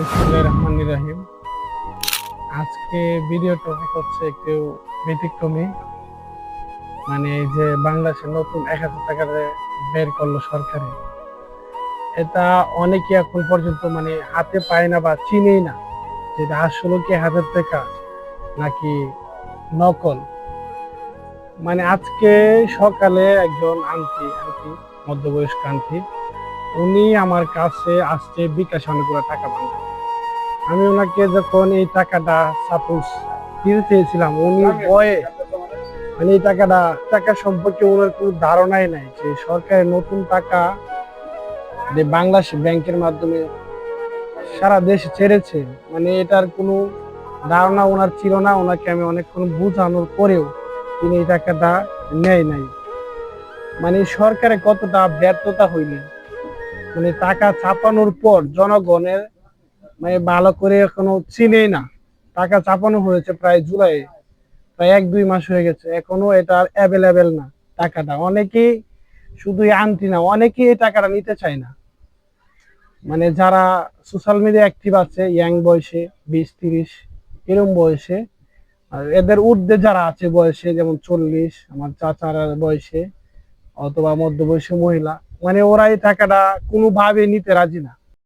বিসমুল্লাহ রহমান রাহিম আজকে video topic হচ্ছে একটু ব্যতিক্রমী। মানে এই যে বাংলাদেশের নতুন এক হাজার বের করল সরকারে, এটা অনেকে এখন পর্যন্ত মানে হাতে পায় না বা চিনেই না যেটা আসলে কি হাজার টাকা নাকি নকল। মানে আজকে সকালে একজন আন্টি আন্টি, মধ্যবয়স্ক আন্টি, উনি আমার কাছে আসছে বিকাশ অনেকগুলো টাকা পান আমি ওনাকে যখন এই টাকাটা সাপোজ দিতে চেয়েছিলাম, উনি বয়ে মানে এই টাকাটা, টাকা সম্পর্কে ওনার কোনো ধারণাই নাই যে সরকারের নতুন টাকা যে বাংলাদেশ ব্যাংকের মাধ্যমে সারা দেশে ছেড়েছে মানে এটার কোনো ধারণা ওনার ছিল না। ওনাকে আমি অনেকক্ষণ বোঝানোর পরেও তিনি এই টাকাটা নেয় নাই। মানে সরকারে কতটা ব্যর্থতা হইলে মানে টাকা ছাপানোর পর জনগণের মানে ভালো করে এখনও চিনেই না। টাকা চাপানো হয়েছে প্রায় জুলাই, প্রায় এক দুই মাস হয়ে গেছে। এখনও এটা অ্যাভেলেবেল না টাকাটা। অনেকেই শুধু আনতি না, অনেকেই এই টাকাটা নিতে চায় না। মানে যারা সোশ্যাল মিডিয়া অ্যাক্টিভ আছে ইয়াং বয়সে, বিশ, তিরিশ, এরম বয়সে, আর এদের ঊর্ধ্বে যারা আছে বয়সে, যেমন চল্লিশ, আমার চাচার বয়সে, অথবা মধ্যবয়সী মহিলা মানে ওরা এই টাকাটা কোনোভাবে নিতে রাজি না।